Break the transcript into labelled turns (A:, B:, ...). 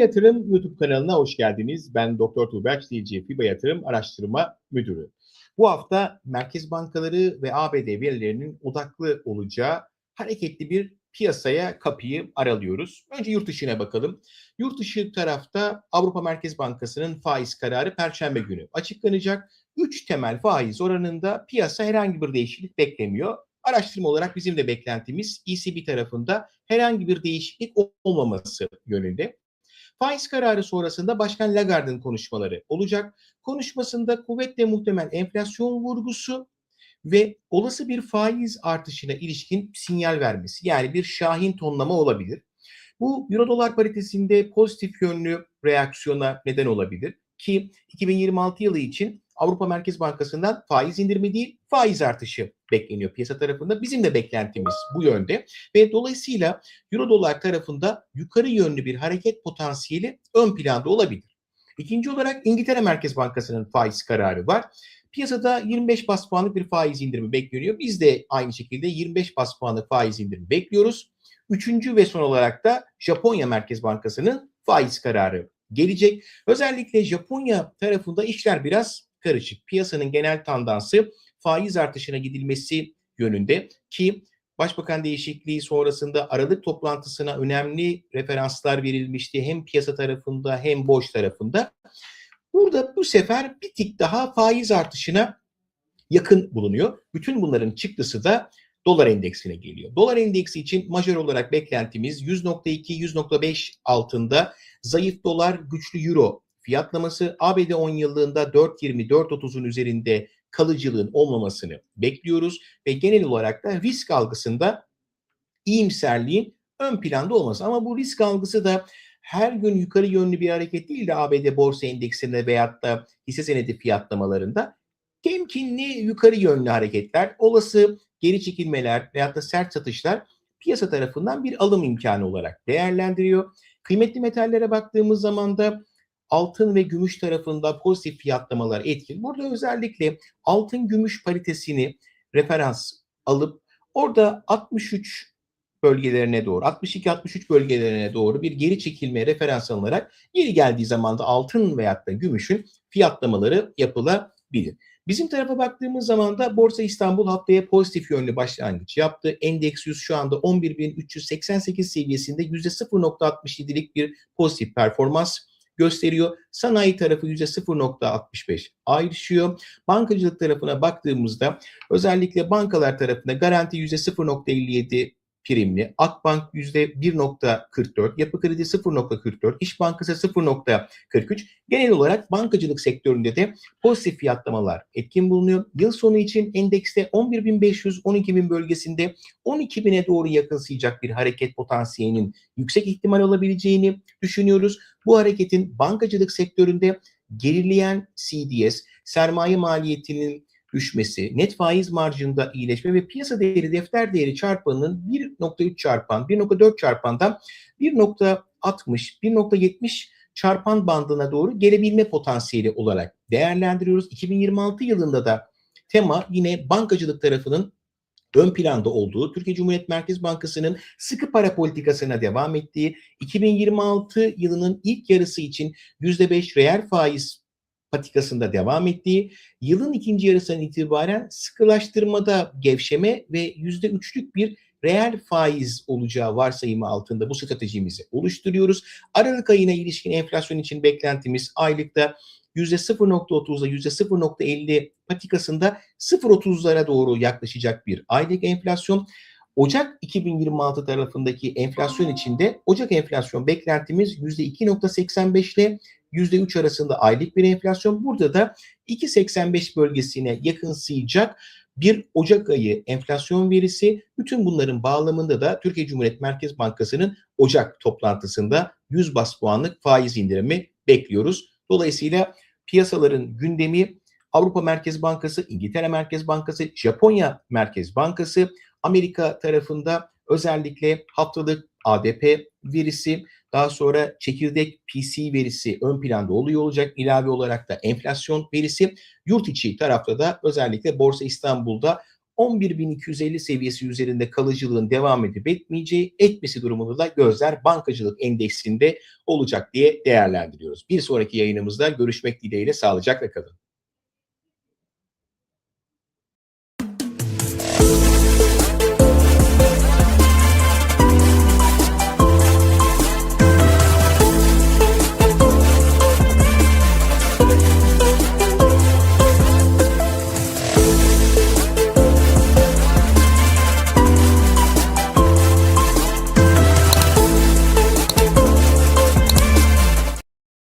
A: Yatırım YouTube kanalına hoş geldiniz. Ben Doktor Tuğberk Dilci, FIBA Yatırım Araştırma Müdürü. Bu hafta merkez bankaları ve ABD verilerinin odaklı olacağı hareketli bir piyasaya kapıyı aralıyoruz. Önce yurt dışına bakalım. Yurt dışı tarafta Avrupa Merkez Bankası'nın faiz kararı Perşembe günü açıklanacak. 3 temel faiz oranında piyasa herhangi bir değişiklik beklemiyor. Araştırma olarak bizim de beklentimiz ECB tarafında herhangi bir değişiklik olmaması yönünde. Faiz kararı sonrasında Başkan Lagarde'ın konuşmaları olacak. Konuşmasında kuvvetle muhtemel enflasyon vurgusu ve olası bir faiz artışına ilişkin sinyal vermesi. Yani bir şahin tonlama olabilir. Bu Euro dolar paritesinde pozitif yönlü reaksiyona neden olabilir ki 2026 yılı için Avrupa Merkez Bankası'ndan faiz indirimi değil faiz artışı bekleniyor piyasa tarafında. Bizim de beklentimiz bu yönde ve dolayısıyla Euro dolar tarafında yukarı yönlü bir hareket potansiyeli ön planda olabilir. İkinci olarak İngiltere Merkez Bankası'nın faiz kararı var. Piyasada 25 bas puanlık bir faiz indirimi bekleniyor. Biz de aynı şekilde 25 bas puanlık faiz indirimi bekliyoruz. Üçüncü ve son olarak da Japonya Merkez Bankası'nın faiz kararı gelecek. Özellikle Japonya tarafında işler biraz karışık. Piyasanın genel tandansı faiz artışına gidilmesi yönünde ki Başbakan değişikliği sonrasında Aralık toplantısına önemli referanslar verilmişti hem piyasa tarafında hem borç tarafında. Burada bu sefer bir tik daha faiz artışına yakın bulunuyor. Bütün bunların çıktısı da dolar endeksine geliyor. Dolar endeksi için majör olarak beklentimiz 100.2-100.5 altında zayıf dolar, güçlü euro fiyatlaması ABD 10 yıllığında 4.20-4.30'un üzerinde kalıcılığın olmamasını bekliyoruz ve genel olarak da risk algısında iyimserliğin ön planda olması. Ama bu risk algısı da her gün yukarı yönlü bir hareket değil de ABD borsa endeksinde veyahut da hisse senedi fiyatlamalarında temkinli yukarı yönlü hareketler, olası geri çekilmeler veyahut da sert satışlar piyasa tarafından bir alım imkanı olarak değerlendiriyor. Kıymetli metallere baktığımız zaman da altın ve gümüş tarafında pozitif fiyatlamalar etkili. Burada özellikle altın gümüş paritesini referans alıp orada 63 bölgelerine doğru 62-63 bölgelerine doğru bir geri çekilme referans alınarak geri geldiği zaman da altın veyahut da gümüşün fiyatlamaları yapılabilir. Bizim tarafa baktığımız zaman da Borsa İstanbul haftaya pozitif yönlü başlangıç yaptı. Endeks 100 şu anda 11.388 seviyesinde %0.67'lik bir pozitif performans gösteriyor. Sanayi tarafı %0.65 ayrışıyor. Bankacılık tarafına baktığımızda özellikle bankalar tarafında garanti %0.57 primli, Akbank %1.44, Yapı Kredi 0.44, İş Bankası 0.43. Genel olarak bankacılık sektöründe de pozitif fiyatlamalar etkin bulunuyor. Yıl sonu için endekste 11.500-12.000 bölgesinde 12.000'e doğru yakınsayacak bir hareket potansiyelinin yüksek ihtimal olabileceğini düşünüyoruz. Bu hareketin bankacılık sektöründe gerileyen CDS, sermaye maliyetinin düşmesi, net faiz marjında iyileşme ve piyasa değeri defter değeri çarpanının 1.3 çarpan, 1.4 çarpandan 1.60, 1.70 çarpan bandına doğru gelebilme potansiyeli olarak değerlendiriyoruz. 2026 yılında da tema yine bankacılık tarafının ön planda olduğu, Türkiye Cumhuriyet Merkez Bankası'nın sıkı para politikasına devam ettiği, 2026 yılının ilk yarısı için %5 reel faiz patikasında devam ettiği, yılın ikinci yarısından itibaren sıkılaştırmada gevşeme ve %3'lük bir reel faiz olacağı varsayımı altında bu stratejimizi oluşturuyoruz. Aralık ayına ilişkin enflasyon için beklentimiz aylıkta %0.30'da %0.50 patikasında 0.30'lara doğru yaklaşacak bir aylık enflasyon. Ocak 2026 tarafındaki enflasyon içinde Ocak enflasyon beklentimiz %2.85 ile %3 arasında aylık bir enflasyon. Burada da 2.85 bölgesine yakınsayacak bir Ocak ayı enflasyon verisi. Bütün bunların bağlamında da Türkiye Cumhuriyet Merkez Bankası'nın Ocak toplantısında 100 bas puanlık faiz indirimi bekliyoruz. Dolayısıyla piyasaların gündemi Avrupa Merkez Bankası, İngiltere Merkez Bankası, Japonya Merkez Bankası, Amerika tarafında özellikle haftalık ADP verisi, daha sonra çekirdek PC verisi ön planda oluyor olacak. İlave olarak da enflasyon verisi. Yurt içi tarafta da özellikle Borsa İstanbul'da 11.250 seviyesi üzerinde kalıcılığın devam edip etmeyeceği, etmesi durumunda da gözler bankacılık endeksinde olacak diye değerlendiriyoruz. Bir sonraki yayınımızda görüşmek dileğiyle sağlıcakla kalın.